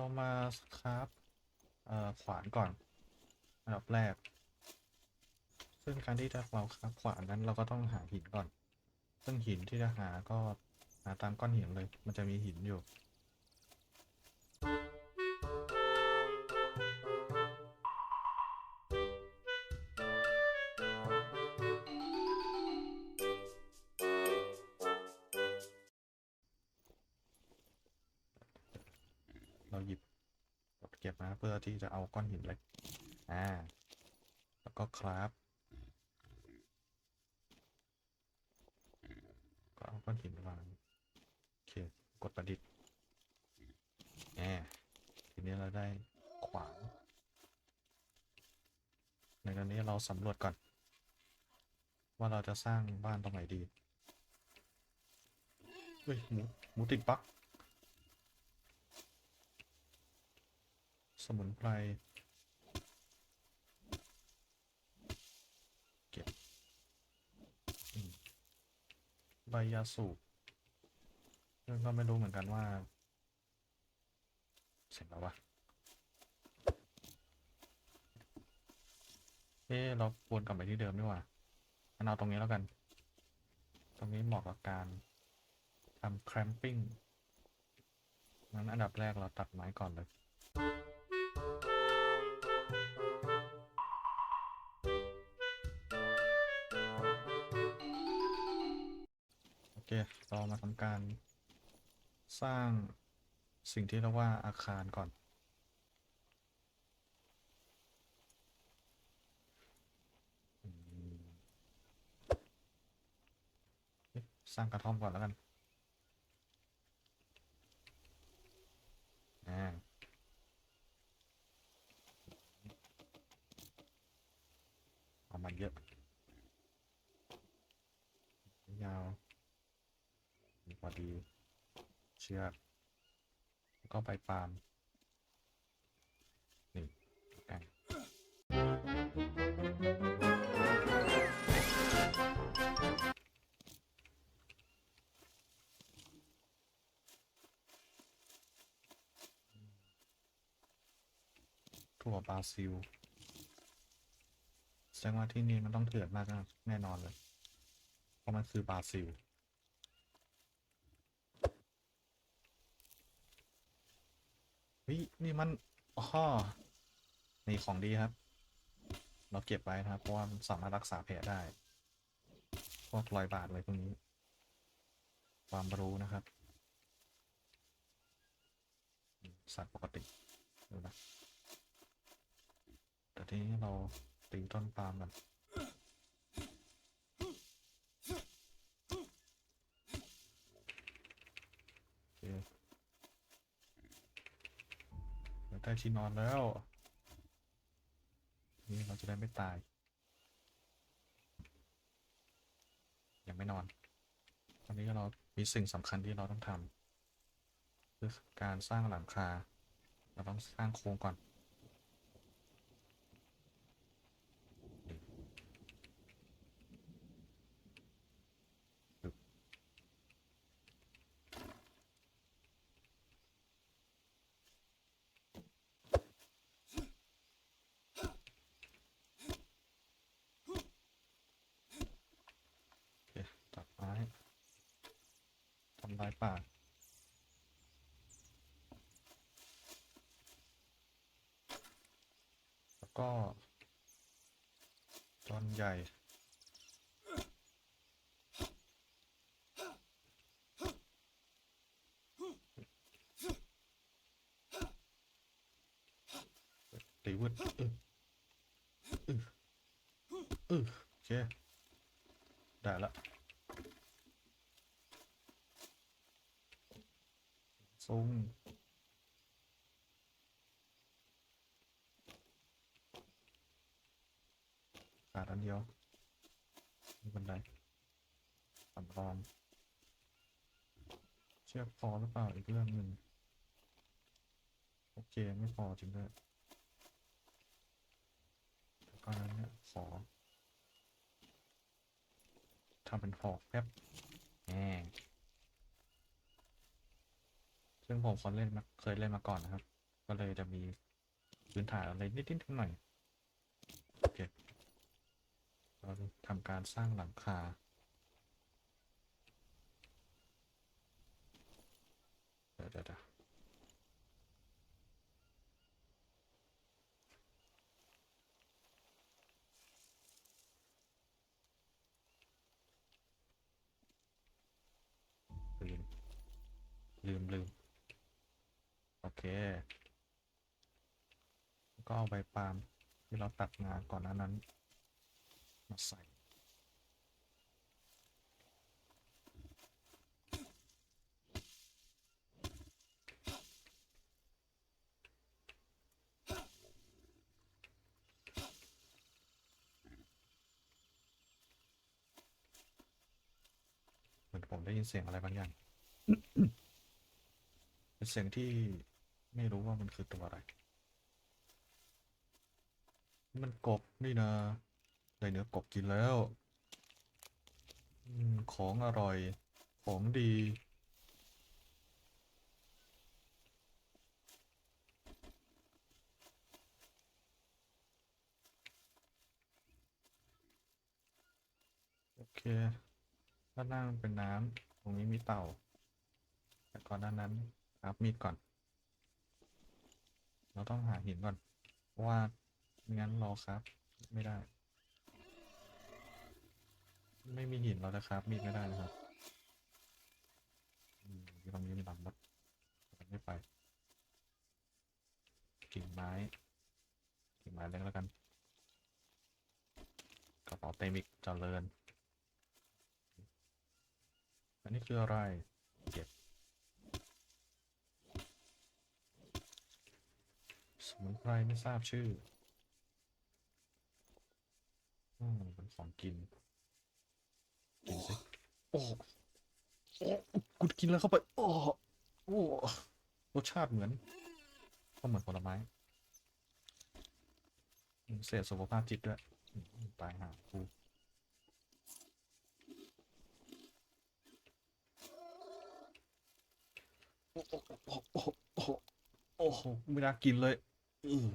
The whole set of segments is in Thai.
เรามาครับเอ่อขวานก่อนอันดับแรก ซึ่งการที่จะเราครับขวานนั้นเราก็ต้องหาหินก่อน ซึ่งหินที่จะหาก็หาตามก้อนหินเลย มันจะมีหินอยู่ เราหยิบกดเก็บมาเพื่อที่จะเอาก้อนหินเล็กอ่า แล้วก็คราฟก็เอาก้อนหินวางโอเคกดประดิษฐ์แหมทีนี้เราได้ขวานในตอนนี้เราสำรวจก่อน ว่าเราจะสร้างบ้านตรงไหนดี เฮ้ยหมูหมูติดปลั๊ก มุนไพร เก็บใบยาสูบซึ่งก็ไม่รู้เหมือนกันว่า เสร็จแล้ววะเอ๊เราวนกลับไปที่เดิมดีกว่างั้นเอาตรงนี้แล้วกัน ตรงนี้เหมาะกับการทำ cramping งั้นอันดับแรกเราตัดไม้ก่อนเลย โอเคเรามาทำการสร้างสิ่งที่เรียกว่าอาคารก่อน สร้างกระท่อมก่อนแล้วกัน อ่า เอามาเยอะ ยาวมีพอดี เชือกแล้วก็ใบปาล์มนี่กันถั่วบราซิลแสดงว่าที่นี่มันต้องเถื่อนมากแน่นอนเลย เพราะมันคือบราซิล เฮ้ย นี่มันอ๋อนี่ของดีครับ เราเก็บไว้นะครับเพราะว่ามันสามารถรักษาแผลได้ พวกรอยบาดอะไรพวกนี้ ความรู้นะครับ สัตว์ปกติดูนะแต่ทีนี้เราตีต้นปาล์มกัน โอเค เราได้ที่นอนแล้ว นี่เราจะได้ไม่ตาย ยังไม่นอน ตอนนี้เรา มีสิ่งสำคัญที่เราต้องทำคือการสร้างหลังคา เราต้องสร้างโครงก่อน โอเคตัดไม้ทำ ลายป่าแล้วก็ต้นใหญ่ตีวุดเออเออเออโอเคได้ละซุงขาดอันเดียวมีบันไดสำรอง เชือกพอหรือเปล่าอีกเรื่องหนึ่งโอเคไม่พอจริงด้วยก็นั้นเนี่ยขอทำเป็นหอกแป๊บแหมซึ่งผมเคยเล่นมาเคยเล่นมาก่อนนะครับ ก็เลยจะมีพื้นฐานอะไรนิดๆหน่อยโอเคเราทำการสร้างหลังคา เดี๋ยวลืม ลืม ลืม โอเค ก็เอาใบปาล์มที่เราตัดงาก่อนหน้านั้น มาใส่ ผมได้ยินเสียงอะไรบางอย่างเป็นเสียงที่ไม่รู้ว่ามันคือตัวอะไรนี่มันกบนี่นะได้เนื้อกบกินแล้วอมของอร่อย ของดี โอเค ด้านล่างเป็นน้ำตรงนี้มีเต่า แต่ก่อนด้านนั้นครับมีดก่อน เราต้องหาหินก่อน เพราะว่าไม่งั้นราครับ ไม่ได้ ไม่มีหินเราจะครับ มีดไม่ได้นะครับตรงนี้มีลำมดมันไม่ไป กิ่งไม้กิ่งไม้เล็กแล้วกันกระเป๋าเต็มอีกจเจริญ อันนี้คืออะไร เก็บ สมุนไพรไม่ทราบชื่อ อืมเป็นของกิน กินสิโอ้โอ้กูกินแล้วเข้าไป โอ้โอ้รสชาติเหมือน ก็เหมือนผลไม้เสียสุขภาพจิตด้วย ตายหากู โอ้โหโอ้โหโอ้โหไม่น่ากินเลยอือ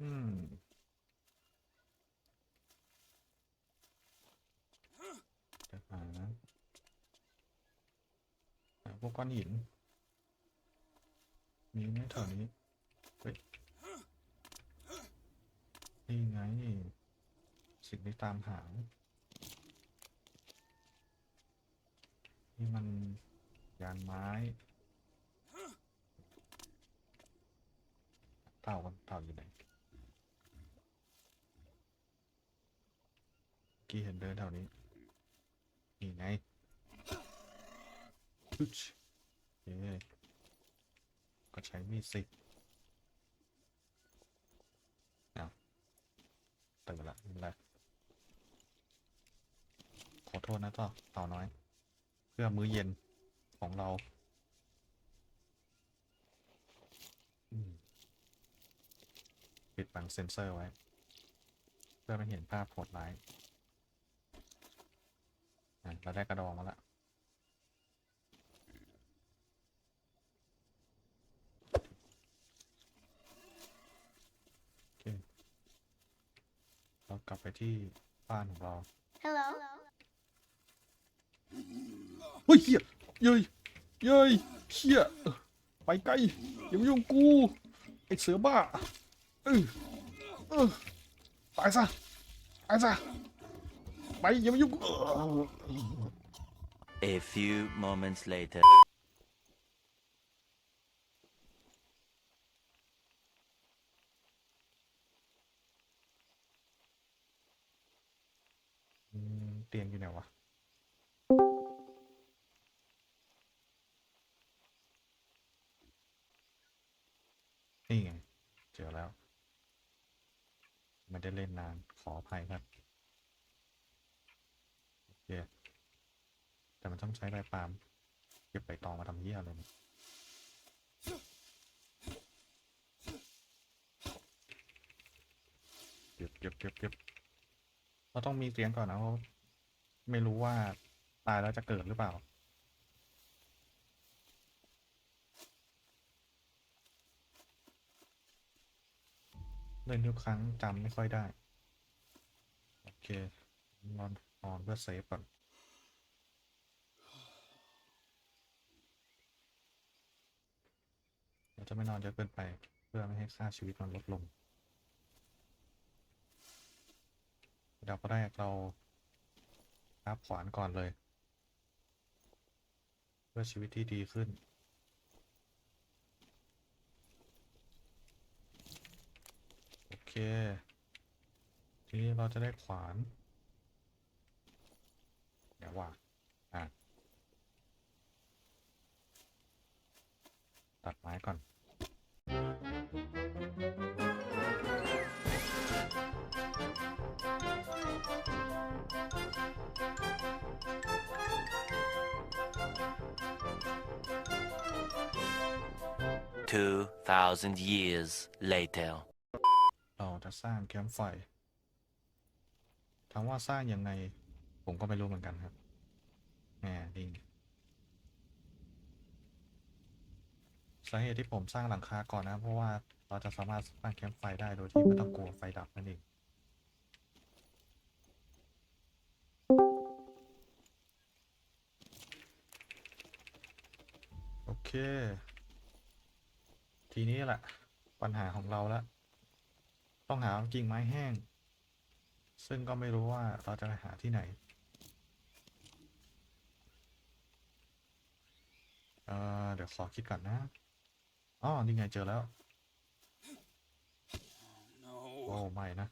อืมจะหาหาพวกก้อนหิน มีไหมแถวนี้เฮ้ยนี่ไง สิ่งที่ตามหา นี่มันยานไม้เต่ากันเต่าอยู่ไหนกี้เห็นเดินแถวนี้ นี่ไงอึ๊ชเย้ก็ใช้มีดสิเอาตื่นละไม่เป็นไรขอโทษนะต่อเต่าน้อย เพื่อมื้อเย็นของเราปิดบังเซนเซอร์ไว้ เพื่อไม่เห็นภาพโหดร้ายเราได้กระดองมาแล้วโอเคเรากลับไปที่บ้านของเรา Hello. เฮ้ยเฮียเย้ยเย้ยเฮียเออไปไกลอย่ามายุ่งกูไอเสือบ้าเออเออตายซะตายซะไปอย่ามายุ่งกูเออ A few moments later. อืมเตียงอยู่ไหนวะ แล้ว ไม่ได้เล่นนานขออภัยครับ โอเค แต่มันต้องใช้ใบปาล์มเก็บใบตองมาทำเหี้ยอะไรเนี่ยเก็บเก็บเก็บเก็บเราต้องมีเตียงก่อนนะเพราะไม่รู้ว่าตายแล้วจะเกิดหรือเปล่า เล่นทุกครั้งจำไม่ค่อยได้ โอเคนอนนอนเพื่อเซฟก่อนเราจะไม่นอนเยอะเกินไป เพื่อไม่ให้ค่าชีวิตมันลดลงอันดับแรกเราอัพขวานก่อนเลย เพื่อชีวิตที่ดีขึ้น โอเค ทีนี้เราจะได้ขวาน เดี๋ยวว่าอะตัดไม้ก่อน2,000 years later. สร้างแคมป์ไฟถามว่าสร้างยังไง ผมก็ไม่รู้เหมือนกันครับแหมดิงสาเหตุที่ผมสร้างหลังคาก่อนนะ เพราะว่าเราจะสามารถสร้างแคมป์ไฟได้โดยที่ไม่ต้องกลัวไฟดับนั่นเองโอเค ทีนี้แหละ ปัญหาของเราแล้ว ต้องหากิ่งไม้แห้ง ซึ่งก็ไม่รู้ว่าเราจะไปหาที่ไหน เอ่อเดี๋ยวขอคิดก่อนนะอ๋อนี่ไงเจอแล้ว โอ้ไม่นะ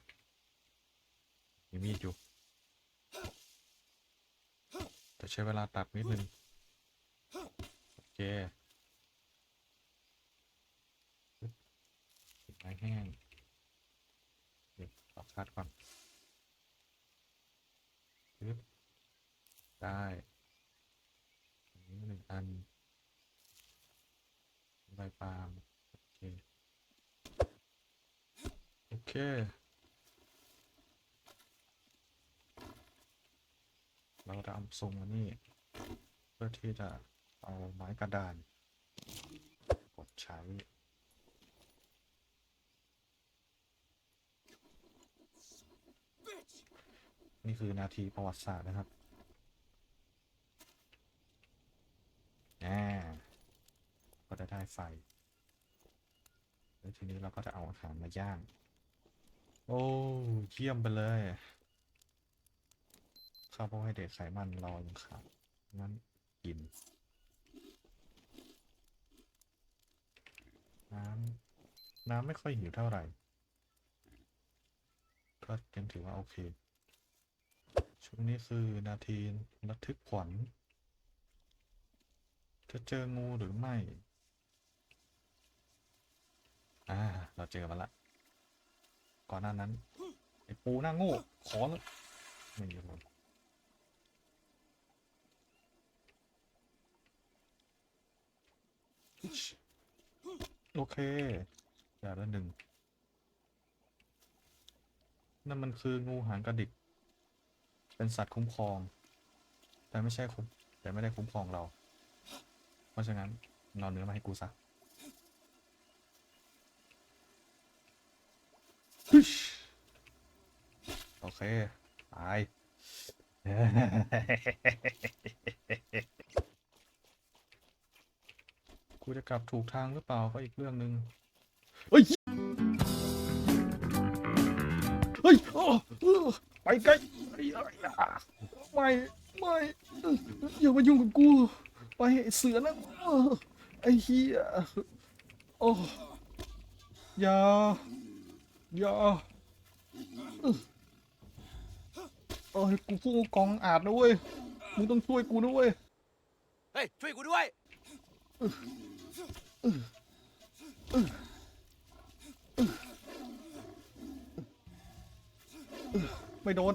มีมีดอยู่ แต่ใช้เวลาตัดนิดนึง โอเคกิ่งไม้แห้งเดี๋ยว ขอคัดก่อนปึ๊บได้อันนี้หนึ่งอันใบปาล์มโอเคโอเคเราจะเอาทรงอันนี้เพื่อที่จะเอาไม้กระดาน กดใช้ นี่คือนาทีประวัติศาสตร์นะครับแหมก็จะได้ไฟ แล้วทีนี้เราก็จะเอาอาหารมาย่าง โอ้เยี่ยมไปเลยคาร์โบไฮเดรตไขมันเรายังขาดงั้นกินน้ำน้ำไม่ค่อยหิวเท่าไหร่ ก็ยังถือว่าโอเค ช่วงนี้คือนาทีระทึกขวัญ จะเจองูหรือไม่ อ่า เราเจอมาละ ก่อนหน้านั้น ไอ้ปูหน้าโง่ขอเลยไม่ยอิ๊ชโอเคอย่าละหนึ่งนั่นมันคืองูหางกระดิก เป็นสัตว์คุ้มครอง แต่ไม่ใช่คุ้มแต่ไม่ได้คุ้มครองเรา เพราะฉะนั้นเราเนื้อมาให้กูซะโอเคตายกูจะกลับถูกทางหรือเปล่าก็อีกเรื่องหนึ่งเฮ้ย เฮ้ย ไปไกล ไอ้ไอ้อะไม่ไม่เอออย่ามายุ่งกับกู ไปไอ้เสือนะเออไอ้เฮียโอ้อย่าอย่าเออเออกูพูดกองอาจนะเว้ย มึงต้องช่วยกูนะเว้ย เฮ้ย ช่วยกูด้วยไม่โดน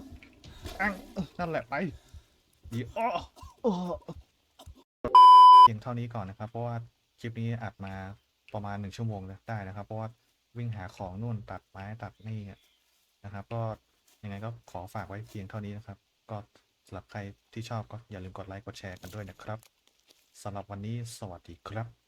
อังเออนั่นแหละไปดีอ้ออ้อเพียงเท่านี้ก่อนนะครับ เพราะว่าคลิปนี้อัดมาประมาณหนึ่งชั่วโมงเลยได้นะครับ เพราะว่าวิ่งหาของนู่นตัดไม้ตัดนี่นะครับ ก็ยังไงก็ขอฝากไว้เพียงเท่านี้นะครับ ก็สำหรับใครที่ชอบก็อย่าลืมกดไลค์กดแชร์กันด้วยนะครับสำหรับวันนี้สวัสดีครับ